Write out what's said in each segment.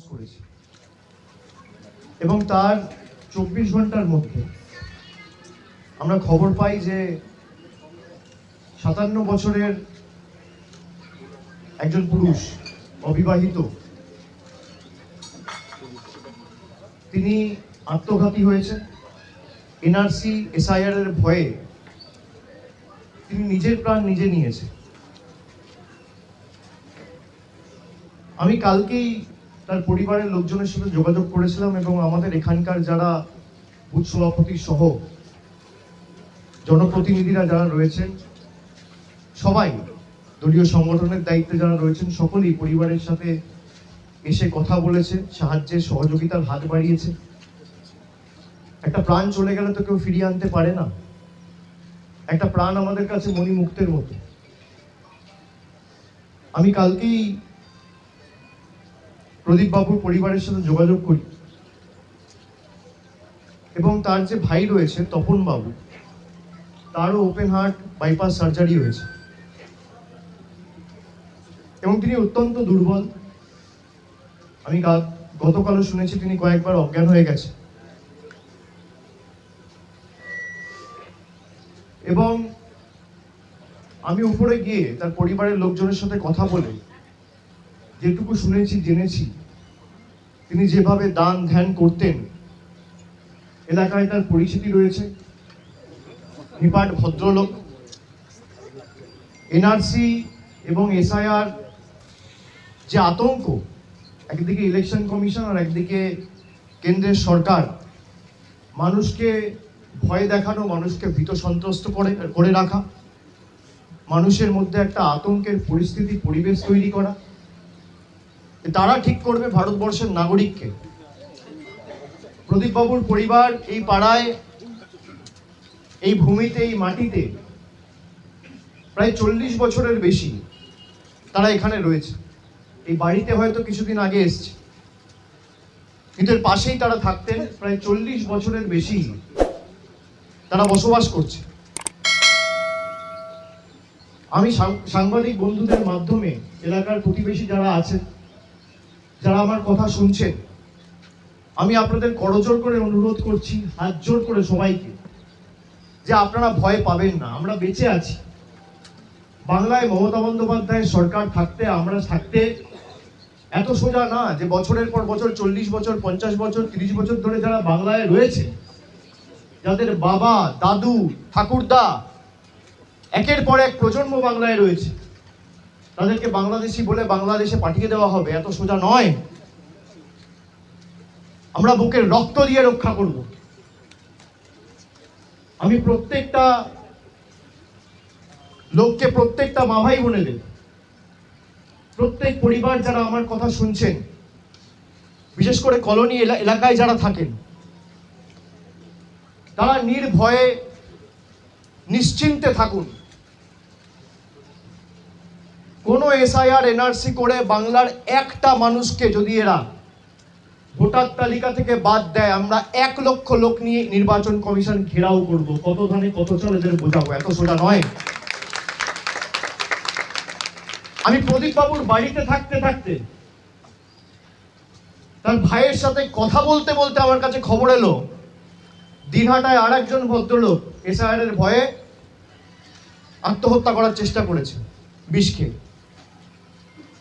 Announce করেছি। এবং তার চব্বিশ ঘণ্টার মধ্যে আমরা খবর পাই যে সাতান্ন বছরের একজন পুরুষ অবিবাহিত, তিনি আত্মঘাতী হয়েছেন। এনআরসি, এসআইআর এর ভয়ে তিনি নিজের প্রাণ নিজে নিয়েছে আমি কালকেই তার পরিবারের লোকজনের সাথে যোগাযোগ করেছিলাম এবং আমাদের এখানকার যারা বুথ সভাপতি সহ জনপ্রতিনিধিরা যারা রয়েছেন, সবাই দলীয় সংগঠনের দায়িত্বে যারা রয়েছেন, সকলেই পরিবারের সাথে এসে কথা বলেছে সাহায্যের সহযোগিতার হাত বাড়িয়েছে। একটা প্রাণ চলে গেলে তো কেউ ফিরিয়ে আনতে পারে না। একটা প্রাণ আমাদের কাছে মণিমুক্তের মতো। আমি কালকেই প্রদীপ বাবুর পরিবারের সাথে যোগাযোগ করি। এবং তার যে ভাই রয়েছে তপন বাবু তারও ওপেন হার্ট বাইপাস সার্জারি হয়েছে। এবং তিনি অত্যন্ত দুর্বল। আমি গতকালও শুনেছি তিনি কয়েকবার অজ্ঞান হয়ে গেছে। এবং আমি উপরে গিয়ে তার পরিবারের লোকজনের সাথে কথা বলে যেটুকু শুনেছি, জেনেছি তিনি যেভাবে দান ধ্যান করতেন, এলাকায় তার পরিচিতি রয়েছে। নিপাট ভদ্রলোক, এনআরসি এবং এসআইআর যে আতঙ্ক, একদিকে ইলেকশন কমিশন আর একদিকে কেন্দ্রের সরকার, মানুষকে ভয় দেখানো, মানুষকে ভীত সন্ত্রস্ত করে করে রাখা, মানুষের মধ্যে একটা আতঙ্কের পরিস্থিতি, পরিবেশ তৈরি করা। তারা ঠিক করবে ভারতবর্ষের নাগরিককে। প্রদীপ বাবুর পরিবার এই পাড়ায়, এই ভূমিতে, এই মাটিতে প্রায় চল্লিশ বছরের বেশি তারা এখানে রয়েছে। এই বাড়িতে হয়তো কিছুদিন আগে এসছে। কিন্তু এর পাশেই তারা থাকতেন প্রায় চল্লিশ বছরের বেশি তারা বসবাস করছে। আমি সাংবাদিক বন্ধুদের মাধ্যমে এলাকার প্রতিবেশী যারা আছেন যারা আমার কথা শুনছেন, আমি আপনাদের করজোর করে অনুরোধ করছি, হাত জোর করে সবাইকে, যে আপনারা ভয় পাবেন না, আমরা বেঁচে আছি। বাংলায় মমতা বন্দ্যোপাধ্যায়ের সরকার থাকতে, আমরা থাকতে এত সোজা না যে বছরের পর বছর, চল্লিশ বছর, পঞ্চাশ বছর, তিরিশ বছর ধরে যারা বাংলায় রয়েছে, যাদের বাবা, দাদু, ঠাকুরদা, একের পর এক প্রজন্ম বাংলায় রয়েছে তাদেরকে বাংলাদেশি বলে বাংলাদেশে পাঠিয়ে দেওয়া হবে, এত সোজা নয়। আমরা বুকের রক্ত দিয়ে রক্ষা করব। আমি প্রত্যেকটা লোককে প্রত্যেকটা মা ভাই বোনেদের, প্রত্যেক পরিবার যারা আমার কথা শুনছেন, বিশেষ করে কলোনি এলাকায় যারা থাকেন, তারা নির্ভয়ে, নিশ্চিন্তে থাকুন। কোনো এসআইআর এনআরসি করে বাংলার একটা মানুষকে যদি এরা ভোটার তালিকা থেকে বাদ দেয়, আমরা এক লক্ষ লোক নিয়ে নির্বাচন কমিশন ঘেরাও করব। কত ধানে কত চাল এদের বোঝাবো, এত সোজা নয়। আমি প্রদীপ বাবুর বাড়িতে থাকতে থাকতে তার ভাইয়ের সাথে কথা বলতে বলতে আমার কাছে খবর এলো। দিনহাটায় আর একজন ভদ্রলোক এসআইআর এর ভয়ে আত্মহত্যা করার চেষ্টা করেছে, বিষ খেয়ে।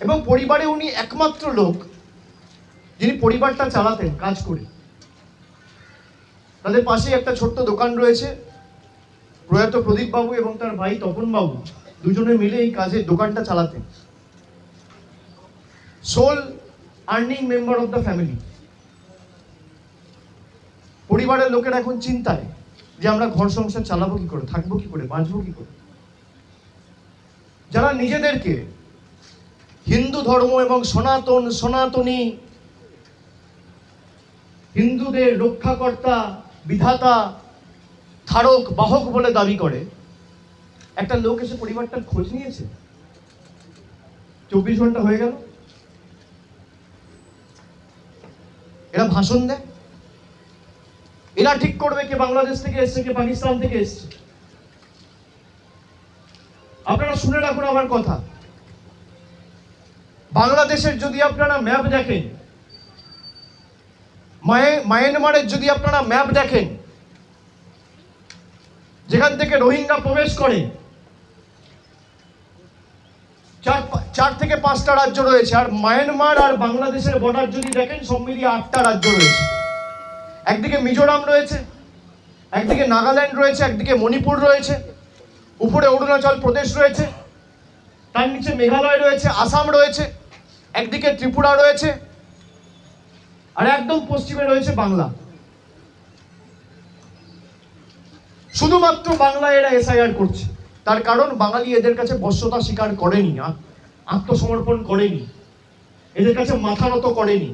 এবং পরিবারে উনি একমাত্র লোক যিনি পরিবারটা চালাতেন, কাজ করে। তাদের পাশেই একটা ছোট্ট দোকান রয়েছে, প্রয়াত প্রদীপ বাবু এবং তার ভাই তপন বাবু দুজনে মিলে এই কাজের দোকানটা চালাতেন। Sole earning member of the family পরিবারের লোকেরা এখন চিন্তায় যে আমরা ঘর সংসার চালাবো কি করে, থাকব কি করে, বাঁচবো কি করে। যারা নিজেদেরকে হিন্দু ধর্ম এবং সনাতন, সনাতনী। হিন্দুদের রক্ষাকর্তা, বিধাতা, ধারক, বাহক বলে দাবি করে। একটা লোক এসে পরিবারটার খোঁজ নিয়েছে। চব্বিশ ঘণ্টা হয়ে গেল। এরা ভাষণ দেয়। এরা ঠিক করবে কে বাংলাদেশ থেকে এসছে, কে পাকিস্তান থেকে এসছে। আপনারা শুনে রাখুন আমার কথা। বাংলাদেশের যদি আপনারা ম্যাপ দেখেন, মায়ে- মায়ানমারের যদি আপনারা ম্যাপ দেখেন, যেখান থেকে রোহিঙ্গা প্রবেশ করে, চার চার থেকে পাঁচটা রাজ্য রয়েছে, আর মায়ানমার আর বাংলাদেশের বর্ডার যদি দেখেন, সব মিলিয়ে আটটা রাজ্য রয়েছে। একদিকে মিজোরাম রয়েছে, একদিকে নাগাল্যান্ড রয়েছে, একদিকে মণিপুর রয়েছে, উপরে অরুণাচল প্রদেশ রয়েছে, তার নিচে মেঘালয় রয়েছে, আসাম রয়েছে একদিকে ত্রিপুরা রয়েছে আর একদম পশ্চিমে রয়েছে বাংলা। শুধুমাত্র বাংলায় এরা এসআইআর করছে। তার কারণ বাঙালি এদের কাছে বশ্যতা স্বীকার করেনি আত্মসমর্পণ করেনি। এদের কাছে মাথা নত করেনি।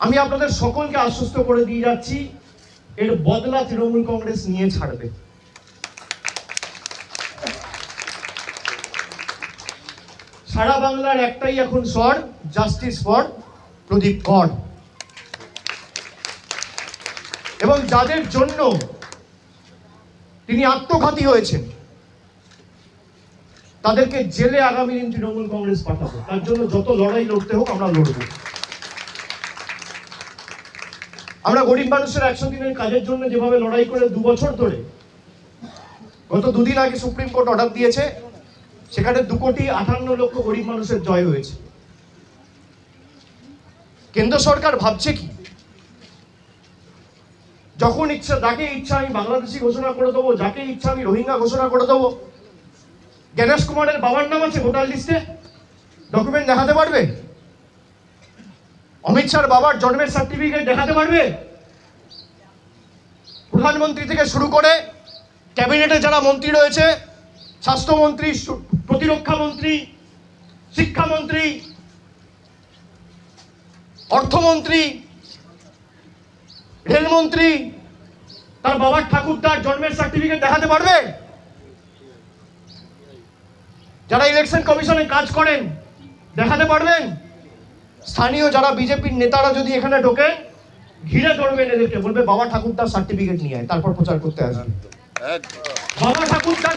আমি আপনাদের সকলকে আশ্বস্ত করে দিয়ে যাচ্ছি, এর বদলা তৃণমূল কংগ্রেস নিয়ে ছাড়বে। সারা বাংলার একটাই এখন স্বর জাস্টিস ফর প্রদীপ কর এবং যাদের জন্য তিনি আত্মঘাতী হয়েছেন, তাদেরকে জেলে আগামী দিন তৃণমূল কংগ্রেস পাঠাবো। তার জন্য যত লড়াই লড়তে হোক, আমরা লড়বো। আমরা গরিব মানুষের একশো দিনের কাজের জন্য যেভাবে লড়াই করে দু বছর ধরে, গত দুদিন আগে সুপ্রিম কোর্ট অর্ডার দিয়েছে সেখানে দু কোটি আটান্ন লক্ষ গরিব মানুষের জয় হয়েছে। কেন্দ্র সরকার ভাবছে কি? যখন ইচ্ছা, যাকে ইচ্ছা আমি বাংলাদেশি ঘোষণা করে দেবো, যাকে ইচ্ছা আমি রোহিঙ্গা ঘোষণা করে দেবো, জ্ঞানেশ কুমারের বাবার নাম আছে ভোটার লিস্টে। ডকুমেন্ট দেখাতে পারবে? অমিত শাহর বাবার জন্মের সার্টিফিকেট দেখাতে পারবে? প্রধানমন্ত্রী থেকে শুরু করে ক্যাবিনেটে যারা মন্ত্রী রয়েছে স্বাস্থ্যমন্ত্রী সু- প্রতিরক্ষা মন্ত্রী শিক্ষামন্ত্রী অর্থমন্ত্রী রেলমন্ত্রী তার বাবার ঠাকুরদার জন্মের সার্টিফিকেট দেখাতে পারবে? যারা ইলেকশন কমিশনে কাজ করেন দেখাতে পারবেন? স্থানীয় যারা বিজেপির নেতারা যদি এখানে ঢোকে ঘিরে ধরবেন এদেরকে বলবে বাবা ঠাকুরদার সার্টিফিকেট নিয়ে তারপর প্রচার করতে আসবে। বাবা ঠাকুরদার